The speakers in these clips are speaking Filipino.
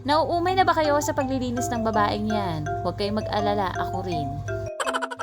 Nauumay na ba kayo sa paglilinis ng babaeng yan? Huwag kayong mag-alala, ako rin.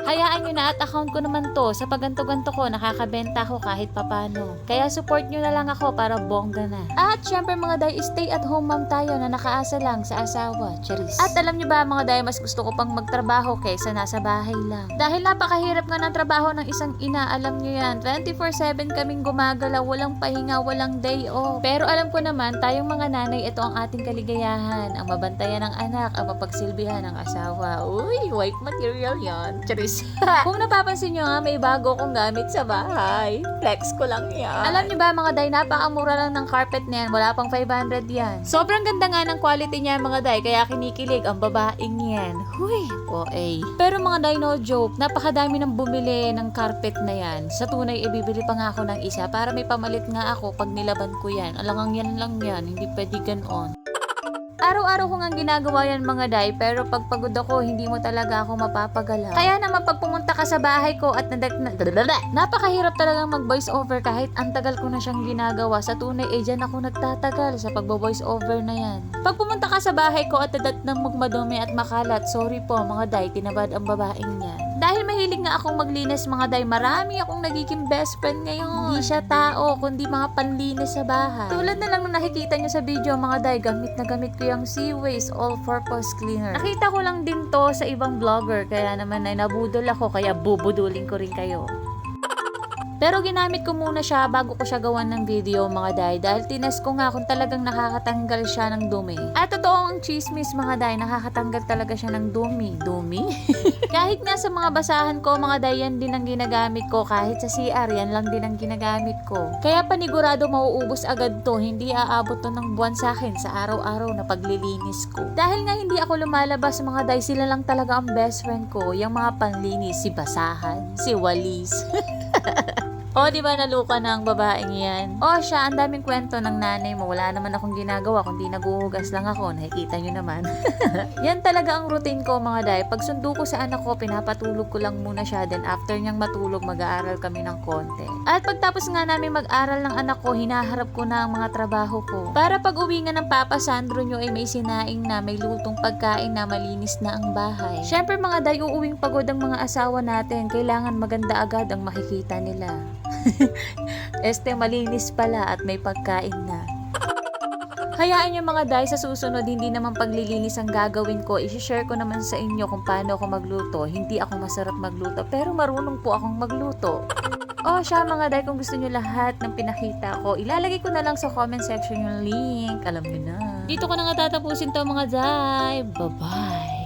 Hayaan nyo na at account ko naman to. Sa paganto-ganto ko, nakakabenta ako kahit papano. Kaya support nyo na lang ako para bongga na. At syempre mga day, stay at home mom tayo na nakaasa lang sa asawa. Charis. At alam nyo ba mga day, mas gusto ko pang magtrabaho kaysa nasa bahay lang. Dahil napakahirap nga ng trabaho ng isang ina, alam nyo yan. 24-7 kaming gumagalaw, walang pahinga, walang day off. Pero alam ko naman, tayong mga nanay, ito ang ating kaligayahan. Ang mabantayan ng anak, ang mapagsilbihan ng asawa. Uy, white material yan. Charis. Kung napapansin nyo nga, may bago kong gamit sa bahay. Flex ko lang yan. Alam nyo ba mga day, napakamura lang ng carpet na yan. Wala pang 500 yan. Sobrang ganda nga ng quality niya mga day, kaya kinikilig ang babaeng yan. Huy, OA. Pero mga day, no joke, napakadami ng bumili ng carpet na yan. Sa tunay, ibibili pa nga ako ng isa para may pamalit nga ako pag nilaban ko yan. Alangang yan lang yan, hindi pwede ganon. Araw-araw ko nga ginagawa yan mga day, pero pag pagod ako, hindi mo talaga ako mapapagalaw. Kaya naman pag pumunta ka sa bahay ko at nadag na, napakahirap talaga mag voice over kahit ang tagal ko na siyang ginagawa. Sa tunay, eh dyan ako nagtatagal sa pagbo-voice over na yan. Pag pumunta ka sa bahay ko at nadat ng magmadumi at makalat, sorry po mga day, tinabad ang babaeng yan. Dahil mahilig nga akong maglinis mga day, marami akong nagiging best friend ngayon. Hindi siya tao, kundi mga panlinis sa bahay. Tulad na lang nung nakikita nyo sa video mga day, gamit na gamit ko yung Seaways All-Purpose Cleaner. Nakita ko lang din to sa ibang vlogger, kaya naman ay nabudol ako, kaya bubudulin ko rin kayo. Pero ginamit ko muna siya bago ko siya gawan ng video mga day dahil tines ko nga kung talagang nakakatanggal siya ng dumi. At totoo ang chismis mga day, nakakatanggal talaga siya ng dumi. Dumi? kahit nga sa mga basahan ko mga day, yan din ang ginagamit ko. Kahit sa CR, yan lang din ang ginagamit ko. Kaya panigurado mauubos agad to, hindi aabot to ng buwan sa akin sa araw-araw na paglilinis ko. Dahil nga hindi ako lumalabas mga day, sila lang talaga ang best friend ko. Yung mga panlinis, si Basahan, si Walis. O, di ba naluka na ang babaeng yan? O, siya, ang daming kwento ng nanay mo. Wala naman akong ginagawa, kundi naguhugas lang ako. Nakikita nyo naman. yan talaga ang routine ko, mga day. Pag sundo ko sa anak ko, pinapatulog ko lang muna siya. Then, after niyang matulog, mag-aaral kami ng konti. At pagtapos nga namin mag-aral ng anak ko, hinaharap ko na ang mga trabaho ko. Para pag uwi nga ng Papa Sandro nyo ay may sinaing na, may lutong pagkain na, malinis na ang bahay. Siyempre, mga day, uuwing pagod ang mga asawa natin. Kailangan maganda agad ang makikita nila. este malinis pala at may pagkain na. Hayaan nyo mga day, sa susunod, hindi naman paglilinis ang gagawin ko. I-share ko naman sa inyo kung paano ako magluto. Hindi ako masarap magluto, pero marunong po akong magluto. Oh, siya mga day, kung gusto nyo lahat ng pinakita ko, ilalagay ko na lang sa comment section yung link. Alam nyo na. Dito ko na nga tatapusin to mga day. Bye-bye.